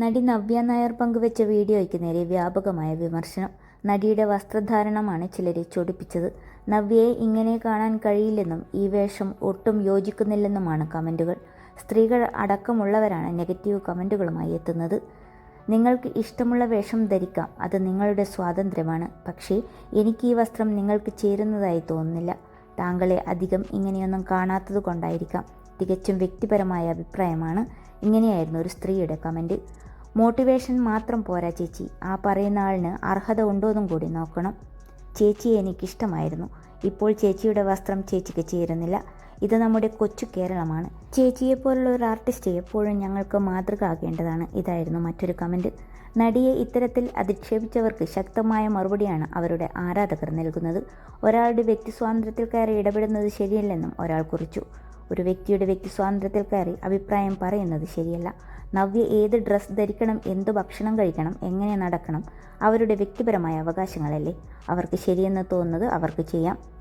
നടി നവ്യ നായർ പങ്കുവച്ച വീഡിയോയ്ക്ക് നേരെ വ്യാപകമായ വിമർശനം. നടിയുടെ വസ്ത്രധാരണമാണ് ചിലരെ ചൊടിപ്പിച്ചത്. നവ്യയെ ഇങ്ങനെ കാണാൻ കഴിയില്ലെന്നും ഈ വേഷം ഒട്ടും യോജിക്കുന്നില്ലെന്നുമാണ് കമന്റുകൾ സ്ത്രീകൾ അടക്കമുള്ളവരാണ് നെഗറ്റീവ് കമന്റുകളുമായി എത്തുന്നത്. നിങ്ങൾക്ക് ഇഷ്ടമുള്ള വേഷം ധരിക്കാം. അത് നിങ്ങളുടെ സ്വാതന്ത്ര്യമാണ്. പക്ഷേ എനിക്ക് ഈ വസ്ത്രം നിങ്ങൾക്ക് ചേരുന്നതായി തോന്നുന്നില്ല. താങ്കളെ അധികം ഇങ്ങനെയൊന്നും കാണാത്തത് കൊണ്ടായിരിക്കാം തികച്ചും വ്യക്തിപരമായ അഭിപ്രായമാണ്. ഇങ്ങനെയായിരുന്നു ഒരു സ്ത്രീയുടെ കമന്റ് മോട്ടിവേഷൻ മാത്രം പോരാ ചേച്ചി. ആ പറയുന്ന ആളിന് അർഹത ഉണ്ടോയെന്നും കൂടി നോക്കണം. ചേച്ചിയെ എനിക്കിഷ്ടമായിരുന്നു. ഇപ്പോൾ ചേച്ചിയുടെ വസ്ത്രം ചേച്ചിക്ക് ചേരുന്നില്ല. ഇത് നമ്മുടെ കൊച്ചു കേരളമാണ്. ചേച്ചിയെപ്പോലുള്ള ഒരു ആർട്ടിസ്റ്റ് എപ്പോഴും ഞങ്ങൾക്ക് മാതൃക ആകേണ്ടതാണ്. ഇതായിരുന്നു മറ്റൊരു കമന്റ് നടിയെ ഇത്തരത്തിൽ അധിക്ഷേപിച്ചവർക്ക് ശക്തമായ മറുപടിയാണ് അവരുടെ ആരാധകർ നൽകുന്നത്. ഒരാളുടെ വ്യക്തി സ്വാതന്ത്ര്യത്തിൽ കയറി ഇടപെടുന്നത് ശരിയല്ലെന്നും ഒരാൾ കുറിച്ചു. ഒരു വ്യക്തിയുടെ വ്യക്തി സ്വാതന്ത്ര്യത്തിൽ കയറി അഭിപ്രായം പറയുന്നത് ശരിയല്ല. നവ്യ ഏത് ഡ്രസ്സ് ധരിക്കണം എന്ത് ഭക്ഷണം കഴിക്കണം എങ്ങനെ നടക്കണം അവരുടെ വ്യക്തിപരമായ അവകാശങ്ങളല്ലേ? അവർക്ക് ശരിയെന്ന് തോന്നുന്നത് അവർക്ക് ചെയ്യാം.